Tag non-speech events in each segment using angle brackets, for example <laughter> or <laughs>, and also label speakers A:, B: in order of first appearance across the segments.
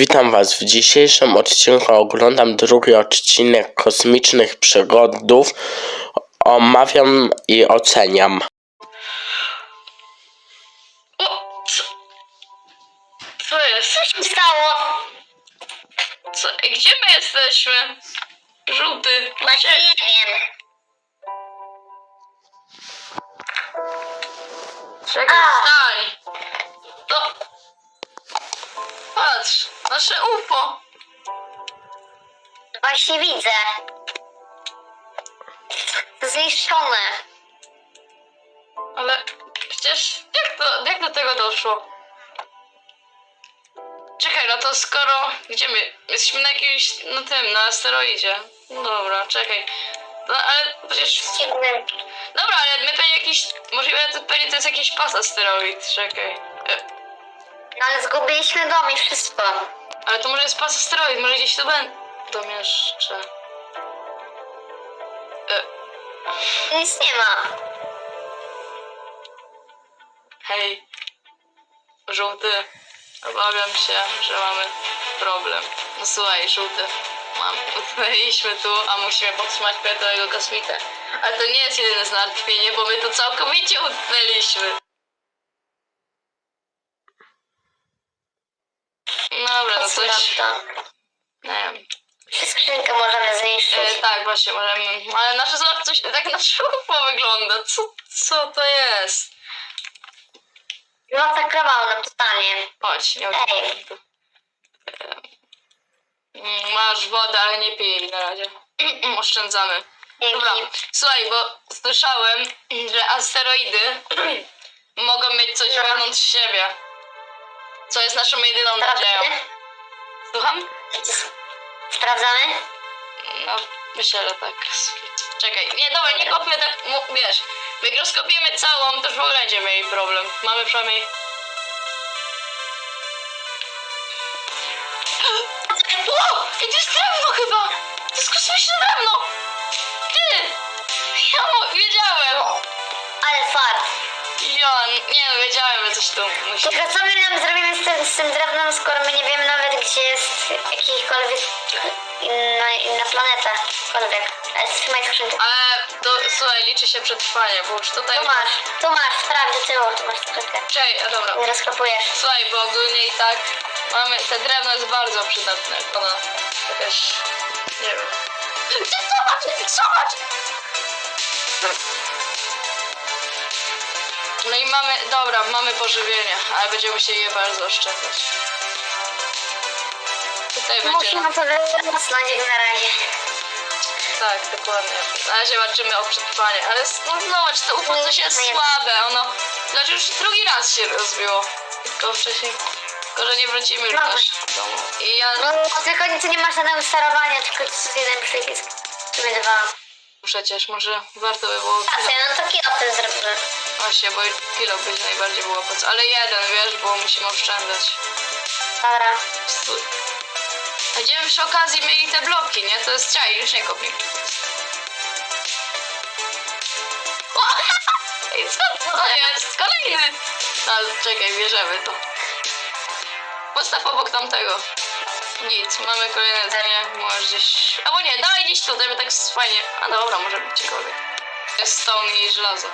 A: Witam Was w dzisiejszym odcinku. Oglądam drugi odcinek kosmicznych przygodów. Omawiam i oceniam.
B: O, co? Co jest?
C: Co się stało?
B: Co? Gdzie my jesteśmy? Żółty.
C: Właśnie nie wiem.
B: Czekaj. Patrz, nasze UFO.
C: Właśnie widzę. Zniszczone.
B: Ale przecież jak, to, jak do tego doszło? Czekaj, no to skoro... Gdzie my? Jesteśmy na jakimś... No tym, na asteroidzie. No Dobra, czekaj. No ale przecież... Dobra, ale my pewnie jakiś... Możliwe, to pewnie to jest jakiś pas asteroid, czekaj.
C: No ale zgubiliśmy dom i wszystko.
B: ale to może jest pas asteroid, może gdzieś tu będą jeszcze. E,
C: Nic nie ma.
B: hej. Żółty. Obawiam się, że mamy problem. No słuchaj, żółty. Mam, utknęliśmy tu, a musimy powstrzymać fioletowego kosmitę. Ale to nie jest jedyne zmartwienie, bo my tu całkowicie utknęliśmy.
C: Skrzynkę możemy zniszczyć?
B: E, tak, właśnie, możemy. Ale nasze zobacz, coś tak nasze UFO wygląda. Co, co to jest?
C: Masakrowało nam totalnie.
B: Chodź, nie
C: Ej.
B: Mm, Masz wodę, ale nie pij na razie. Oszczędzamy. Dobra,
C: Dzięki.
B: słuchaj, bo słyszałem, że asteroidy <clears throat> mogą mieć coś
C: No.
B: wewnątrz siebie. Co jest naszą jedyną nadzieją. Słucham?
C: Sprawdzamy?
B: No, myślę, że tak. Czekaj, nie, dobra, nie kopmy tak, mu- wiesz, jak rozkopiemy całą, to już w ogóle będziemy mieli problem. Mamy przynajmniej... <gasps> O! I to jest drewno chyba! To jest kosmiczne drewno! Ty! Ja mo- wiedziałem!
C: Ale fart.
B: Ja, nie no, wiedziałem, że coś tu musi...
C: Tylko co my nam zrobimy z tym, z tym drewnem, skoro my nie wiemy nawet, gdzie jest jakikolwiek inna, inna planeta. Cokolwiek. Ale trzymaj skrzynkę.
B: Ale to, słuchaj, liczy się przetrwanie, bo już tutaj...
C: Tu masz, tu masz, sprawdź do tyłu, tu masz skrzynkę.
B: Czekaj, a dobra.
C: Nie rozkopujesz.
B: Słuchaj, bo ogólnie i tak mamy, te drewno jest bardzo przydatne. Ona jakaś, nie wiem. Ty zobacz, zobacz! No i mamy, dobra, mamy pożywienie, ale będziemy musieli je bardzo oszczędzać. Tutaj będzie,
C: Musimy to wzmocnić jak na razie.
B: tak, dokładnie. Na razie walczymy o przetrwanie, ale s- no zobacz, to UFO coś jest słabe, ono, znaczy już drugi raz się rozbiło. Tylko wcześniej, tylko że nie wrócimy już też do domu. I ja
C: No tylko tu nie masz żadnego sterowania, tylko to jest jeden przycisk. Czy dwa.
B: przecież może warto by było kilo.
C: Racja, no to kilo w tym zrobimy.
B: Właśnie, bo kilo byś najbardziej było po co. Ale jeden, wiesz, bo musimy oszczędzać.
C: Dobra.
B: Stój. Będziemy przy okazji mieli te bloki, nie? To jest czaj, już nie kopnij. <laughs> Ej, co to jest? Kolejny! No, czekaj, bierzemy to. Postaw obok tamtego. Nic, mamy kolejne jedzenie, możesz gdzieś... Albo nie, daj gdzieś tutaj, bo tak fajnie. A dobra, może być ciekawe. Jest stone i żelazo.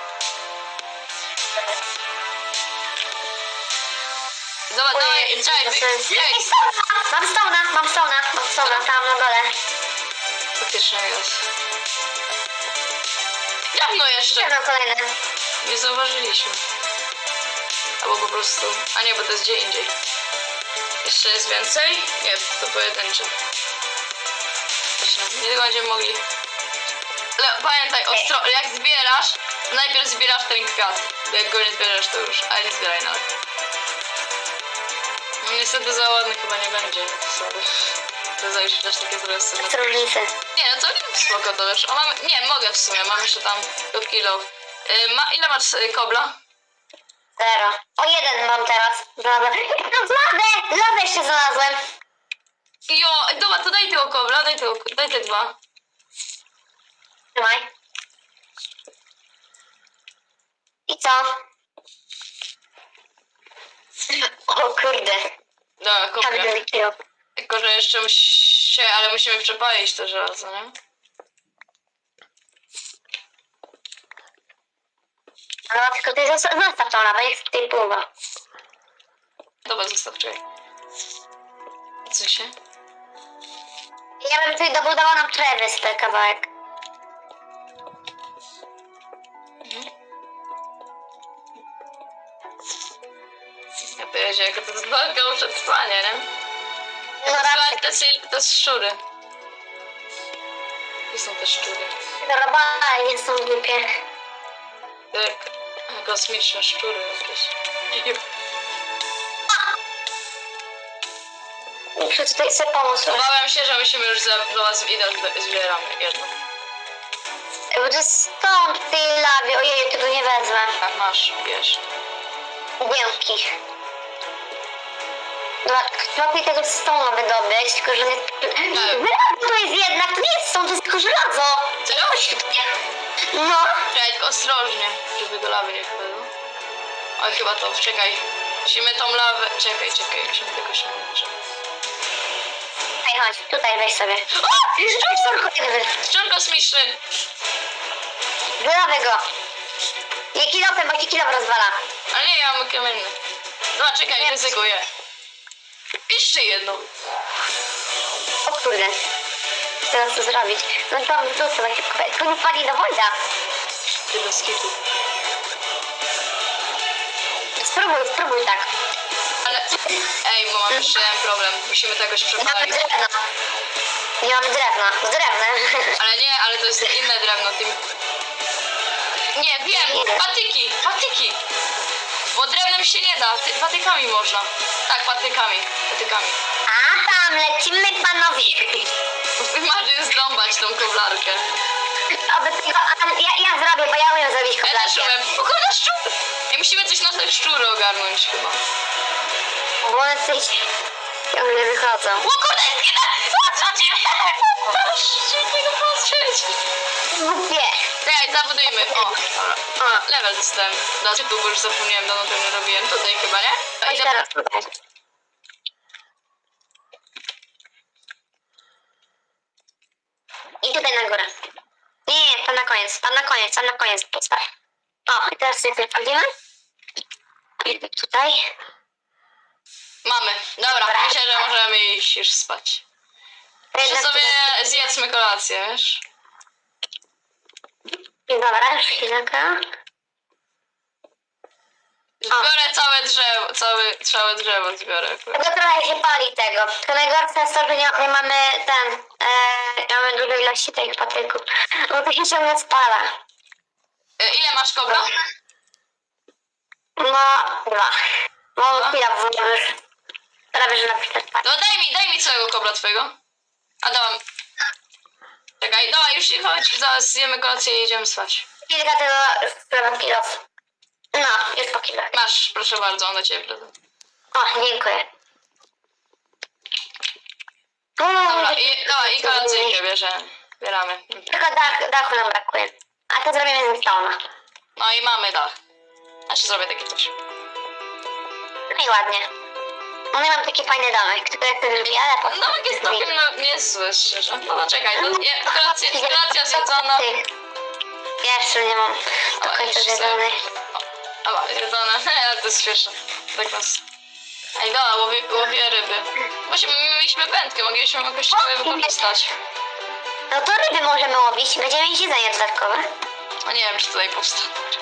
B: Zobacz, dawaj, czekaj, wy...
C: Ej! Mam stona, mam stona, mam stona, tam na dole.
B: faktycznie jest. Dawno jeszcze!
C: Jedno kolejne.
B: Nie zauważyliśmy. Albo po prostu... A nie, bo to jest gdzie indziej. Jeszcze jest więcej? Nie, to pojedyncze. Właśnie, nie będziemy mogli... Ale pamiętaj, ostro, jak zbierasz, najpierw zbierasz ten kwiat. Jak go nie zbierasz, to już... Ale nie zbieraj nawet. No niestety za ładny chyba nie będzie. Sorry. To zajść też takie sceny.
C: Co różnicy?
B: Nie, no to spoko to wiesz. O, mam, nie, mogę w sumie, mam jeszcze tam do kilo. Y, ma, ile masz y, kobla?
C: Zero. O jeden mam teraz. Znalazłem. Ladę! Ladę jeszcze znalazłem.
B: Jo, dobra, to daj tego kobla, daj, tego, daj te dwa.
C: Trzymaj. I co? O kurde.
B: Dobra,
C: Tak
B: kopię.
C: drugi kilo.
B: Tylko, że jeszcze musi... ale musimy przepalić to żelazo, nie?
C: No tylko ty zosta- zostaw tą lawę, niech tutaj pływa.
B: Dobra, zostaw, czekaj. Co się?
C: Ja bym tutaj dobudowała nam trewy z ten kawałek.
B: Ja powiedział, jaka to jest walka o przetrwanie, nie?
C: No raczej.
B: to, to jest szczury. Tu są te szczury.
C: Robale nie są głupie.
B: Jak kosmiczne szczury jakieś.
C: Muszę tutaj sobie pomóc.
B: Obawiam się, że musimy już za, do was idę, zbieramy jedno.
C: Bo to jest stąd tej lawie. Ojej, tego nie wezmę.
B: Tak, masz, bierz.
C: Dzięki. Lepiej tego stąd wydobyć, tylko że nie... Żelazo to jest jednak, to nie jest stąd, to jest tylko żelazo. Chodź tutaj. No.
B: Czekaj, tylko ostrożnie, żeby do lawy nie wpadło. Oj, chyba to, czekaj. Musimy tą lawę... Czekaj, czekaj, musimy tego się.
C: Tutaj chodź, tutaj weź sobie.
B: O!
C: Szczur!
B: Szczur kosmiczny!
C: Wylawę go. Nie kilofem, bo ci kilof rozwala.
B: Ale nie, ja mam kamienny. Dobra, czekaj, ryzykuję. Jeszcze jedno.
C: O kurde. Teraz co zrobić? No to wrzucę na szybko. Tylko nie wpadli do wojda.
B: Ty do skitu.
C: Spróbuj, spróbuj tak.
B: Ale... Ej, bo mam jeszcze jeden problem. Musimy to jakoś
C: Nie mamy
B: przepalić.
C: drewna. Nie mamy drewna. Z drewnem. <laughs>
B: Ale nie, ale to jest inne drewno, tym... Nie, wiem, patyki, patyki. Bo drewnem się nie da, ty, patykami można. Tak, patykami, patykami.
C: A tam lecimy panowie.
B: Martin zrąbać tą koblarkę.
C: Aby tego, a ja, ja zrobię, bo ja umiem zrobić
B: Ja też
C: koblarkę.
B: umiem. Szczur! I musimy coś na te szczury ogarnąć chyba.
C: Bo one coś ciągle wychodzą.
B: O kurde, zginę! O, co cię? Proszę tego patrzeć.
C: Mówię.
B: Czekaj, zabudujmy. O, dobra. O, level dostałem. Dlaczego, bo już zapomniałem, dawno tego nie robiłem. Tutaj chyba, nie? To
C: Chodź
B: idę
C: teraz tutaj. I tutaj na górę. Nie, nie, tam na koniec, tam na koniec, tam na koniec postaw. O, i teraz sobie wchodzimy. I Tutaj.
B: Mamy. Dobra, myślę, że możemy iść już spać. Jeszcze
C: Jednak
B: sobie zjedzmy kolację, wiesz?
C: Dobra, już chwilkę.
B: Zbiorę całe drzewo, całe, całe drzewo zbiorę.
C: Tego trochę się pali tego. To najgorsze jest to, że nie, nie mamy ten, e, nie mamy dużej ilości tych patyków. Bo to się ciągle spala.
B: E, Ile masz kobra?
C: No, dwa. No, chwila, bo już prawie, że napisać tak.
B: No daj mi, daj mi całego kobra twojego. A dałam. Czekaj, dawaj, już się chodź, zaraz zjemy kolację i jedziemy spać.
C: Kilka tego sprawa kilof. No, już po kilo.
B: Masz, proszę bardzo, on do ciebie prezent.
C: O, dziękuję.
B: Dobra, i, dobra, i kolację się bierze. Bieramy.
C: Tylko dach, dachu nam brakuje. A to zrobimy z stona.
B: No i mamy dach. Znaczy zrobię takie coś.
C: No i ładnie. No ja mam taki fajny domek, tylko jak to zrobię, ale po
B: No jest całkiem no, niezły, szczerze. No, no czekaj, to je, kolacja, kolacja zjedzona.
C: Jeszcze nie mam do
B: O,
C: końca zjedzony.
B: Dobra, jedzone. <laughs> Ale to jest śmieszne. Tak nas... Ej, dobra, łowię, łowię ryby. Właśnie my mieliśmy wędkę, mogliśmy jakoś sobie wykorzystać.
C: No to ryby możemy łowić, będziemy mieć jedzenie dodatkowe.
B: No nie wiem, czy tutaj powstanie.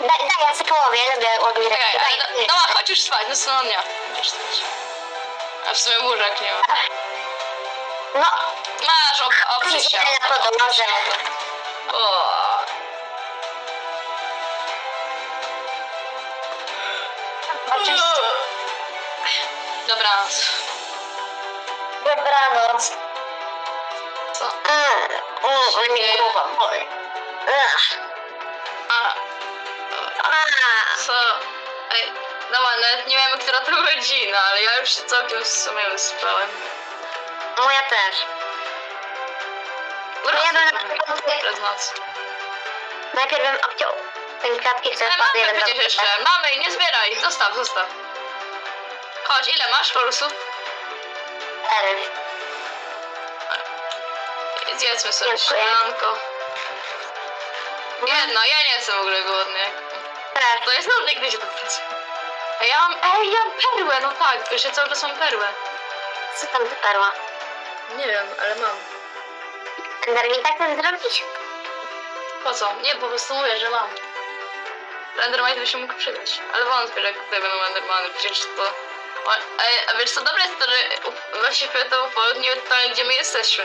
C: Daj, daj, ja sobie połowię, lubię ryby.
B: Czekaj, ale
C: Daj,
B: do, dobra, chodź już spać, następnego dnia. Chodź spać. A w sumie łóżek nie ma.
C: No,
B: Masz, op, oprzyj się.
C: na podłodze.
B: O.
C: Oczywiście.
B: Dobranoc.
C: Dobranoc.
B: Co?
C: Mm, mm, mi głowa boli. Ugh.
B: A,
C: A,
B: co? Ej, no nawet nie wiem, która to godzina, ale ja już się całkiem w sumie wyspałem.
C: Moja też. No ja bym na początku,
B: Przed noc.
C: najpierw bym obciął ten klatki, które
B: Ale
C: wpadły
B: mamy
C: jeden
B: przecież jeszcze. Mamy, nie zbieraj. Zostaw, zostaw. Chodź, ile masz kolosów?
C: cztery.
B: Zjedzmy sobie
C: Dziękuję.
B: śniadanko. Jedno, ja nie jestem w ogóle głodny.
C: Teraz.
B: To jest nudne, gdy się to. A ja mam, ej, ja mam perłę, no tak, jeszcze cały czas mam perłę.
C: Co tam ty perła?
B: Nie wiem, ale mam.
C: Endermin tak chcesz zrobić?
B: Po co? Nie, po prostu mówię, że mam. Endermite by się mógł przydać. Ale wątpię, że tutaj będą Endermany, przecież to... O, ej, a wiesz co, dobre jest to, że właśnie fioletowo południe nie totalnie gdzie my jesteśmy.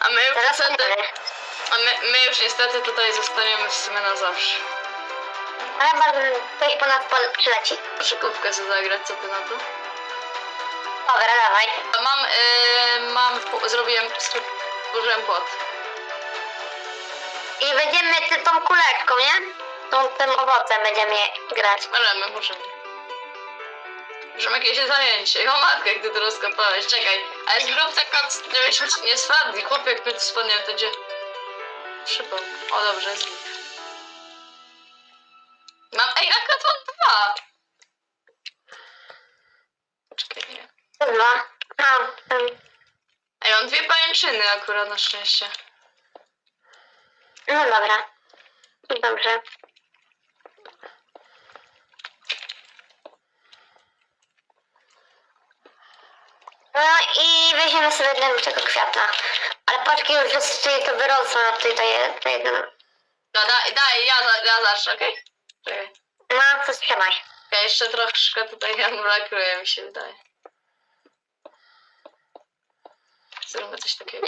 B: A my już
C: Teraz
B: niestety,
C: nie
B: a my, my już niestety tutaj zostaniemy w sumie na zawsze.
C: Ale bardzo ktoś ponad pole przyleci.
B: Szykówkę sobie zagrać, co ty na to?
C: Dobra, dawaj.
B: Mam, yy, mam, zrobiłem, stworzyłem płot.
C: I będziemy ty, tą kuleczką, nie? Tą, tym owocem będziemy grać.
B: Możemy, możemy. Możemy jakieś zajęcie. O matkę, ty to rozkopałeś. Czekaj, ale zrób tak, żebyśmy ci nie spadli. Chłopie, jak tu spadniemy, to gdzie? Szybko. O, dobrze, z nich. Mam, ej, akurat mam dwa. Czekaj, nie.
C: To dwa. A, um,
B: Ej, mam dwie pajęczyny akurat na szczęście.
C: no dobra. Dobrze. No i weźmiemy sobie jednego tego kwiata. Ale paczki już tutaj to wyrosło, a tutaj to jest. To jedno.
B: No daj, daj, ja, za- ja zacznę, okej?
C: No, to trzymaj.
B: Ja jeszcze troszkę tutaj brakuje, mi się wydaje. Zróbmy coś takiego.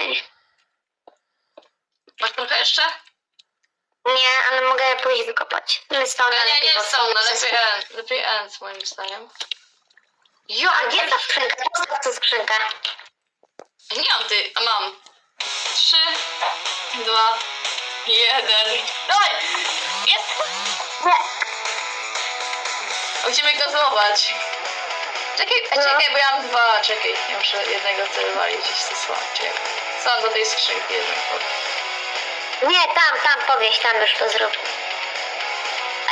B: Masz trochę jeszcze?
C: Nie, ale mogę pójść wykopać. Stone
B: Nie, nie, nie
C: bo
B: są, no
C: są-
B: lepiej end, lepiej end moim zdaniem. Jo,
C: A gdzie ta skrzynka? Postaw tę skrzynkę.
B: Nie mam ty, a mam. Trzy, dwa, jeden. Dawaj! Jest!
C: Nie.
B: Musimy go złować. Czekaj, a
C: No.
B: czekaj, bo ja mam dwa, czekaj. Ja muszę jednego celowali gdzieś słabo. Czekaj. Sam do tej skrzynki jednak powiem.
C: Nie, tam, tam, powieś, tam już to zrób.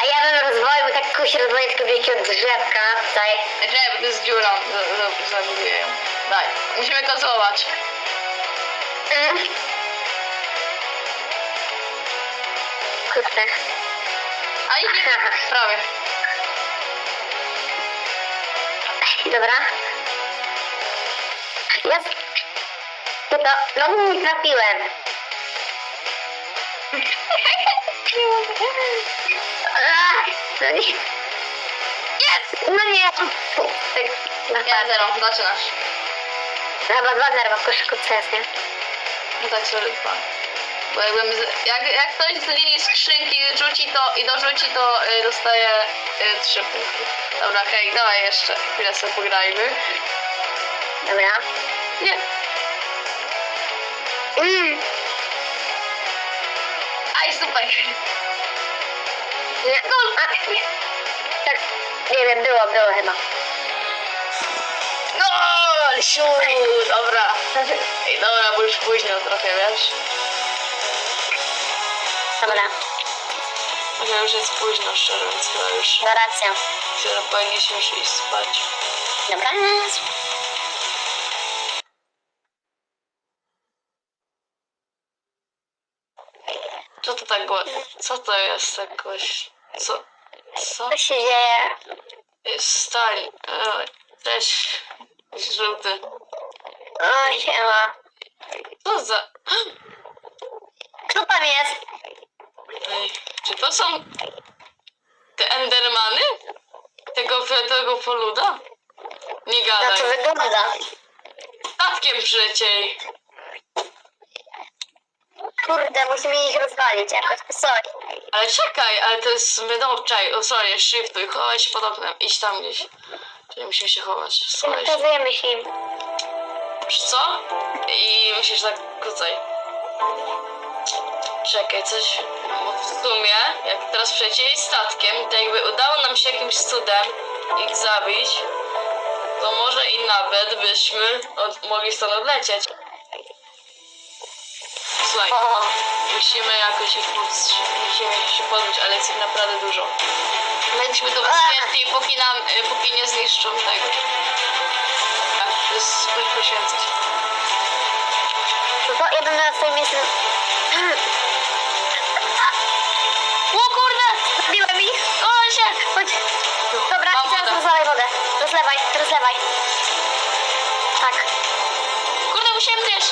C: A ja bym rozwoił tak kuś rozwoił tylko wielkiego drzewka tutaj.
B: Czekaj, bo to jest dziura, za- za- zabuduję ją. Daj, musimy go złować.
C: Mm. Kurde.
B: A i nie, prawie.
C: Dobra. Jest. No to, no nie trafiłem. Ach, No nie. Jest! No nie. Tak, na
B: Ja zero, zaczynasz.
C: Chyba dwa zerwa w koszykówce jest, nie?
B: No tak dwa. Bo jakbym z, jak, jak ktoś z linii skrzynki rzuci to i dorzuci, to y, dostaje y, trzy punkty. Dobra, hej, dawaj jeszcze. Chwilę sobie pograjmy.
C: Dobra.
B: Nie.
C: Mm.
B: Aj, super.
C: Nie, no, a, nie. Tak, nie wiem, było, było chyba.
B: No, ale siu, dobra. Ej, dobra, bo już późno trochę, wiesz?
C: Dobra,
B: Chyba już jest późno, szczerze, więc chyba już
C: no racja.
B: chyba powinniśmy już iść spać.
C: Dobra.
B: Co to tak było? Co to jest jakoś? Co? Co?
C: Co się dzieje?
B: Jest stali. E, Cześć. Żółty.
C: O, siema.
B: Co za...
C: Kto tam jest?
B: Czy to są te Endermany? Tego fioletowego poluda? Nie
C: Na
B: gadaj.
C: to wygląda.
B: Statkiem przylecieli.
C: Kurde, musimy ich rozwalić jakoś. Coś.
B: Ale czekaj, ale to jest wydobczaj. O, sorry, shiftuj, chowaj się pod oknem. Idź tam gdzieś. Czyli musimy się chować. Schowaj się.
C: Pokazujemy się im.
B: Wiesz co? I musisz tak kucaj. Czekaj, coś. Bo w sumie, jak teraz przecieli statkiem, to jakby udało nam się jakimś cudem ich zabić, to może i nawet byśmy od, mogli stąd odlecieć. Słuchaj, musimy jakoś ich powstrzymać, musimy się pozbyć, ale jest ich naprawdę dużo. To
C: Ach.
B: bezpiecznie, póki nam, y, póki nie zniszczą tego. Tak, s- poświęcać.
C: No to ja bym na twoim <clears throat> miejscu... Chodź. Dobra,
B: Mam
C: i teraz
B: wodę.
C: rozlewaj wodę. Rozlewaj, rozlewaj. Tak,
B: Kurde, musiałem zjeść!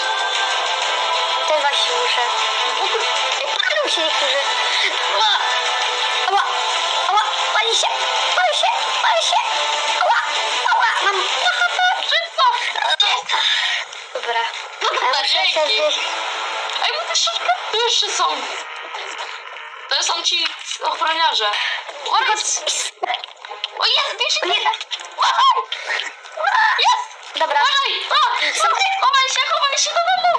C: też właśnie muszę. Ej, Palą się niektórzy. Ła! Ała! Ała! Pali się! Pali się! Pali się! Ała! Ała! Mam...
B: Szybko!
C: Dobra.
B: Dobra,
C: Ja muszę się
B: dzięki.
C: zjeść.
B: Ej, bo te szybko tu jeszcze są. To są ci ochroniarze. Oraz... O jest, bierz
C: O nie!
B: Jest!
C: Dobra.
B: Uważaj! A! Chowaj się, chowaj się do domu!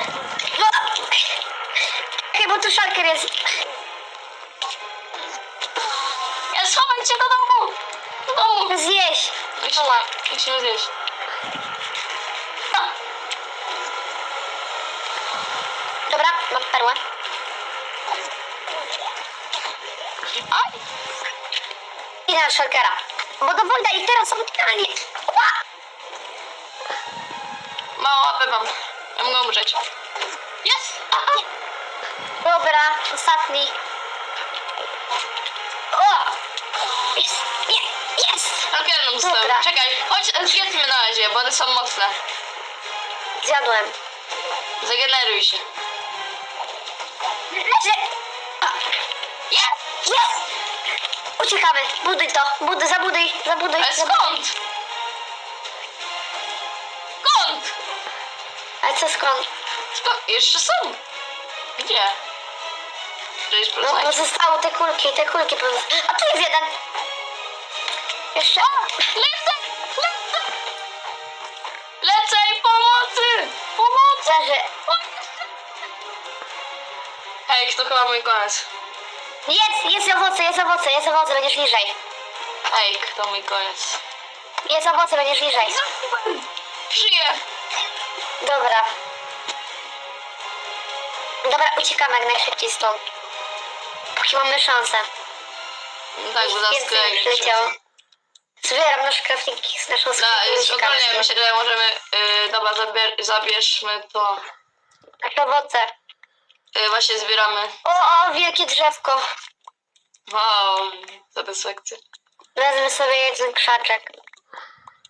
C: Hej, bo tu szalker jest.
B: Jest, chowaj się do domu! Do domu!
C: Zjeść.
B: Musimy, musimy zjeść.
C: Dobra, mam perłę.
B: Aj!
C: Idę na szalkera. Bo do Wojda i teraz są totalnie...
B: Mało łapy mam. Ja mogę umrzeć. Jest!
C: Dobra, ostatni. O! Jest! Nie! Jest!
B: Szalkier nam został.
C: Dobra.
B: Czekaj, chodź, zjedzmy na razie, bo one są mocne.
C: Zjadłem.
B: Zageneruj się.
C: Leży! Uciekamy. Buduj to. Buduj, zabuduj, zabuduj.
B: Ale
C: zabuduj.
B: skąd? Skąd?
C: Ale co skąd?
B: Skąd? Jeszcze są. Gdzie?
C: No bo
B: proszę.
C: zostały te kulki, te kulki pozostały. A tu jest jeden. Jeszcze.
B: Lecę! Lecę! Lecę i pomocy! Pomocy!
C: Leży.
B: Hej, to chyba mój koniec.
C: Jest, jest owoce, jest owoce, jest owoce, będziesz niżej.
B: Hej, to mój koniec.
C: Jest owoce, będziesz niżej.
B: Żyję!
C: Dobra. Dobra, uciekamy jak najszybciej stąd. Póki mamy szansę.
B: No tak, bo zaraz
C: Więcej. Zbieram nasz crafting z naszą
B: jest,
C: uciekamy
B: ogólnie myślę, że możemy... Yy, dobra, zabier, zabierzmy to.
C: Takie owoce.
B: Yy, właśnie zbieramy.
C: O, o, wielkie drzewko.
B: Wow, satysfakcja.
C: Wezmę sobie jeden krzaczek.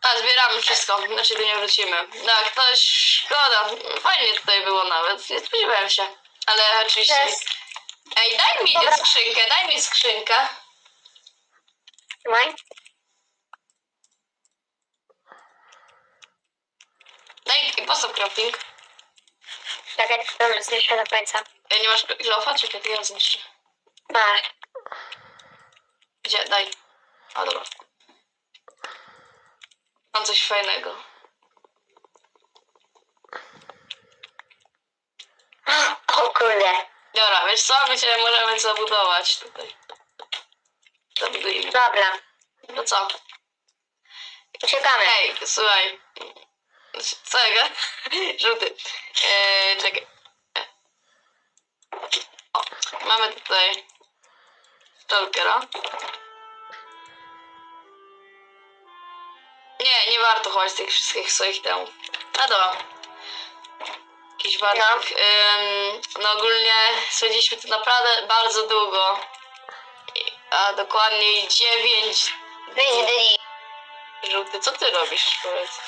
B: A, zbieramy wszystko, znaczy tu nie wrócimy. Tak, to szkoda. Fajnie tutaj było nawet, nie spodziewałem się. Ale oczywiście...
C: Cześć.
B: Ej, daj mi
C: Dobra.
B: skrzynkę, daj mi skrzynkę.
C: Trzymaj.
B: Daj, po co crafting?
C: Czekaj, dobrze, zniszczę do końca.
B: Ej, nie masz kilofa? Czekaj, to ja zniszczę.
C: Masz.
B: Gdzie? Daj. A, dobra. Mam coś fajnego.
C: O kurde.
B: Dobra, wiesz co? My cię możemy zabudować tutaj. Zabudujmy.
C: Dobra.
B: No co?
C: Uciekamy.
B: Ej, słuchaj. Co jego? <laughs> Żółty. Eee, czekaj. O, mamy tutaj Stalkera. Nie, nie warto chować tych wszystkich swoich temów. No dobra. Jakiś wartych. Ym, no ogólnie spędziliśmy tu naprawdę bardzo długo. A dokładniej 9
C: Wyjdź dni.
B: Żółty, co ty robisz? Powiedz.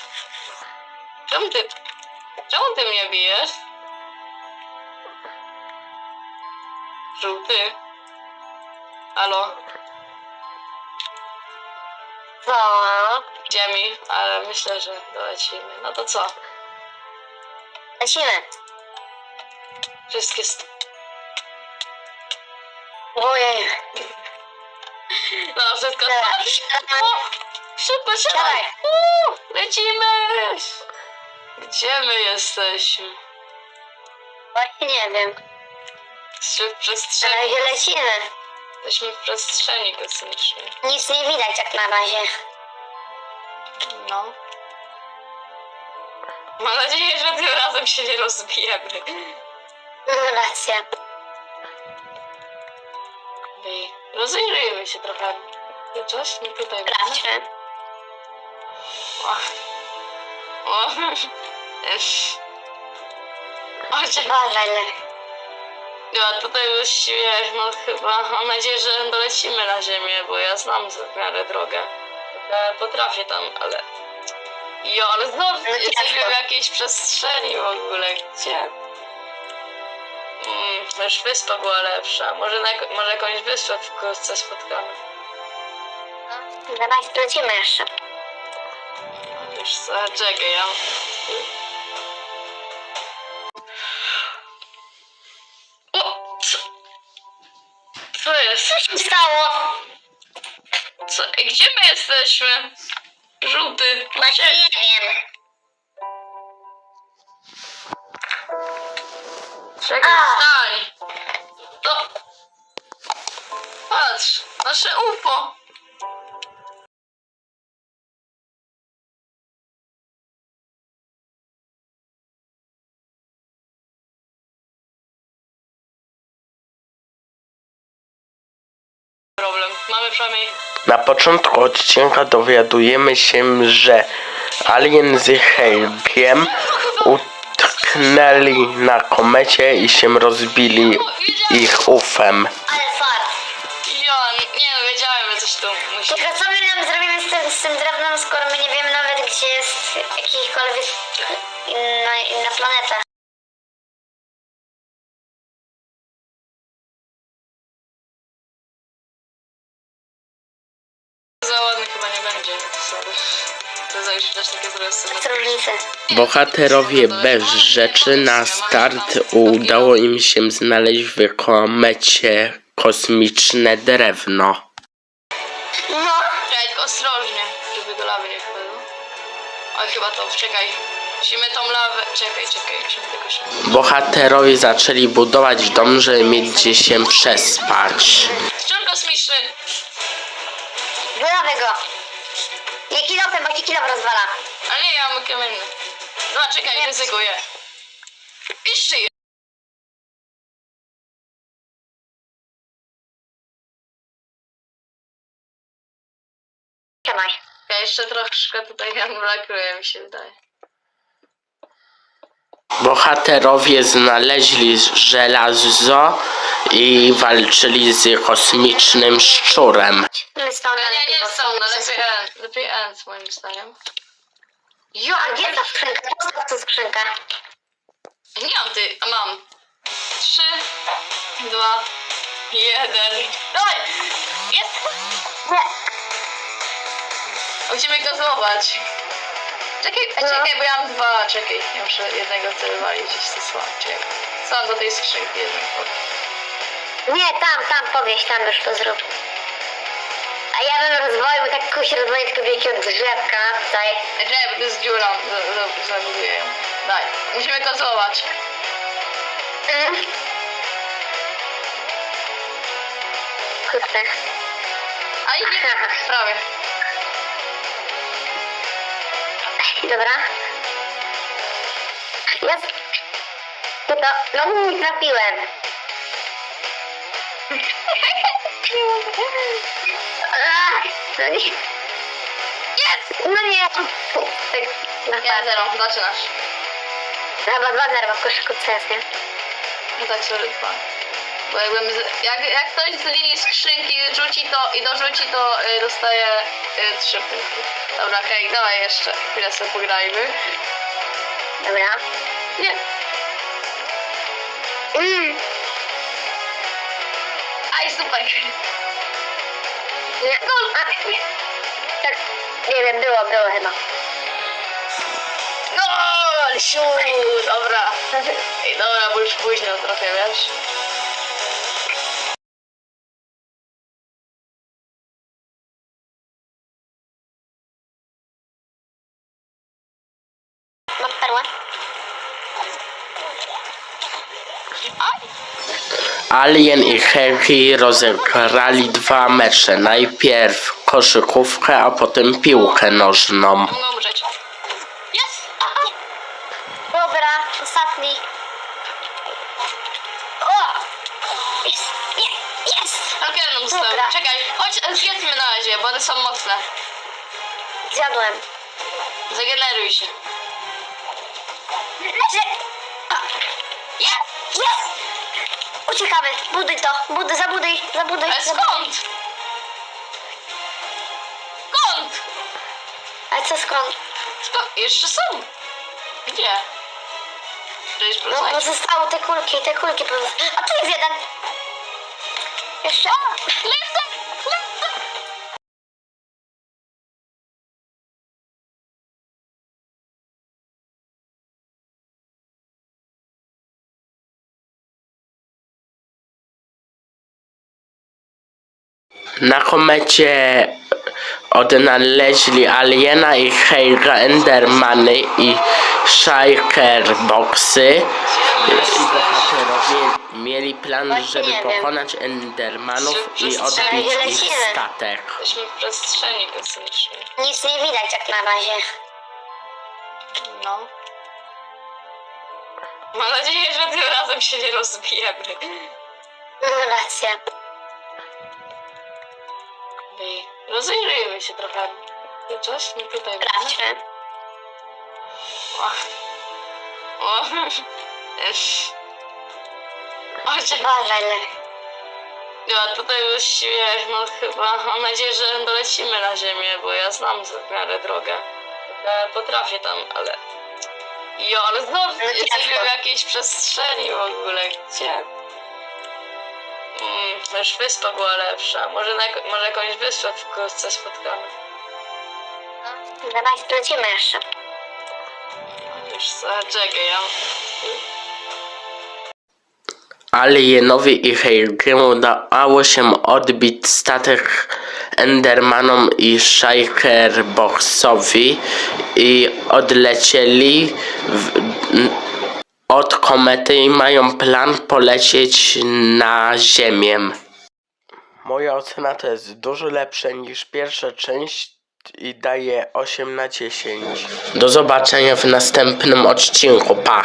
B: Czemu ty... Czemu ty mnie bijesz? Żółty. Halo?
C: Co?
B: Gdzie mi? Ale myślę, że dolecimy. No to co?
C: Lecimy.
B: Wszystkie... St-
C: Ojej.
B: no, wszystko
C: Dobra.
B: Szybko, szybko!
C: Dawaj.
B: Uuu, lecimy! Gdzie my jesteśmy?
C: Właśnie nie wiem.
B: Jesteśmy w
C: Na
B: przestrzeni.
C: razie lecimy.
B: Jesteśmy w przestrzeni kosmicznej.
C: Nic nie widać jak na razie.
B: No. Mam nadzieję, że tym razem się nie rozbijemy.
C: No, racja.
B: Ej, Rozejrzyjmy się trochę. Coś? Nie tutaj.
C: Sprawdźmy.
B: Ach. O,
C: Uważaj, le.
B: Ja tutaj właściwie, no chyba, mam nadzieję, że dolecimy na ziemię, bo ja znam w miarę drogę. Ja potrafię tam, ale... Jo, ale znowu
C: No
B: jesteśmy w jakiejś przestrzeni w ogóle, gdzie? Mm, już wyspa była lepsza. Może, na, może jakąś wyspę wkrótce spotkamy.
C: Dawaj, sprawdzimy jeszcze.
B: Wiesz co, czekaj, ja... jest?
C: Co się stało?
B: Co? Gdzie my jesteśmy? Żółty.
C: Właśnie nie wiem.
B: Czekaj,
C: A.
B: stań. To... Patrz, nasze UFO.
A: Początku odcinka dowiadujemy się, że Alien z utknęli na komecie i się rozbili ich ufem.
C: Ale fart.
B: Nie wiedziałem, coś tu musi...
C: Co my nam zrobimy z tym, skoro my nie nawet, gdzie jest jakikolwiek inna planeta.
B: Za ładny chyba nie będzie. Sorry. To za już też takie trochę
C: Co różnicy?
A: Bohaterowie bez rzeczy na start udało im się znaleźć w komecie kosmiczne drewno.
C: No,
B: Czekaj, tylko ostrożnie, żeby do lawy nie wpadło. Oj, chyba to, czekaj. Musimy tą lawę... Czekaj, czekaj, musimy tylko się...
A: Bohaterowie zaczęli budować dom, żeby mieć gdzie się przespać.
B: Szczur kosmiczny!
C: Wylawę go. Nie kilopem, bo ci kilop rozwala.
B: A nie, ja mam kamienny. No, czekaj, ryzykuję. Jeszcze je-
C: Trzymaj.
B: Ja jeszcze troszkę tutaj <laughs> brakuje, mi się wydaje.
A: Bohaterowie znaleźli żelazo i walczyli z kosmicznym szczurem.
B: Ale nie, nie są, no
C: lepiej.
B: lepiej end, lepiej end moim zdaniem. Jo,
C: A gdzie ta skrzynka? Postaw tu skrzynkę.
B: Nie mam ty, a mam. Trzy, dwa, jeden. Dawaj! Jest!
C: Nie.
B: Musimy go złapać. Czekaj,
C: No.
B: czekaj, bo ja mam dwa, czekaj. Ja muszę jednego celowali gdzieś to słabo. Czekaj. Co do tej skrzynki jednak.
C: Nie, tam, tam, powieś, tam już to zrób. A ja bym rozwoił, tak kuś rozwoił tu wielkiego drzewka tutaj.
B: Czekaj, bo to jest za- zabuduję ją. Daj, musimy go złapać.
C: Mm. Kurde.
B: A i nie, <laughs> prawie.
C: Dobra. Jest. Ty to, no nie trafiłem. <laughs> No nie.
B: Jest!
C: No nie. Tak, na
B: Ja zero, zaczynasz.
C: Chyba dwa zerwa w koszyku CS, nie?
B: No tak. Bo jakbym jak, jak ktoś z linii skrzynki rzuci to i dorzuci, to y, dostaje y, trzy punkty. Dobra, hej, dawaj jeszcze. Chwilę sobie pograjmy.
C: Dobra.
B: Nie.
C: Mm.
B: Aj, super.
C: Nie. A, nie. Tak, nie wiem, było, było chyba.
B: Gol! Siu! Dobra. <laughs> Ej, dobra, bo już późno trochę, wiesz?
A: Alien i Harry rozegrali dwa mecze. Najpierw koszykówkę, a potem piłkę nożną.
B: Mogę umrzeć. Jest!
C: Dobra, ostatni. O! Jest, nie, jest!
B: Alkierną zostałem.
C: Dobra.
B: Czekaj, chodź, zjedzmy na razie, bo one są mocne.
C: Zjadłem.
B: Zageneruj się.
C: Leży! Jest! Jest! Uciekamy. Buduj to. Buduj, zabuduj, zabuduj.
B: Ale
C: zabuduj.
B: skąd? Skąd?
C: Ale co skąd?
B: Skąd? Jeszcze są. Gdzie? Przecież
C: No,
B: poznaję.
C: pozostały te kulki, te kulki pozostały. A tu jest jeden. Jeszcze.
B: Lecę!
A: Na komecie odnaleźli Aliena i Heiga Endermany i Shaker Boxy. Nasi bohaterowie mieli plan,
C: Właśnie
A: żeby
C: nie wiem.
A: pokonać Endermanów i odbić ich
C: lecimy?
A: statek.
B: Jesteśmy w przestrzeni kosmicznej.
C: Nic nie widać jak na razie.
B: No. Mam nadzieję, że tym razem się nie rozbijemy.
C: No <laughs> racja.
B: Ej, Rozejrzyjmy się trochę. Tu Coś? Nie tutaj.
C: Sprawdźmy.
B: O. O. Chodźcie.
C: Uważaj, le.
B: Ja tutaj właściwie, no chyba, mam nadzieję, że dolecimy na ziemię, bo ja znam w miarę drogę. Ja potrafię tam, ale... Jo, ale znowu
C: No
B: jesteśmy
C: ciężko.
B: w jakiejś przestrzeni w ogóle, gdzie? Już wyspa była lepsza. Może, na, może jakąś wyspę wkrótce spotkamy.
C: Dawaj, lecimy jeszcze.
B: Już co, czekaj, ja...
A: Alienowi i Heigiemu udało się odbić statek Endermanom i Shaker Boxowi i odlecieli w, od komety i mają plan polecieć na Ziemię. Moja ocena to jest dużo lepsze niż pierwsza część i daje 8 na 10. Do zobaczenia w następnym odcinku. Pa!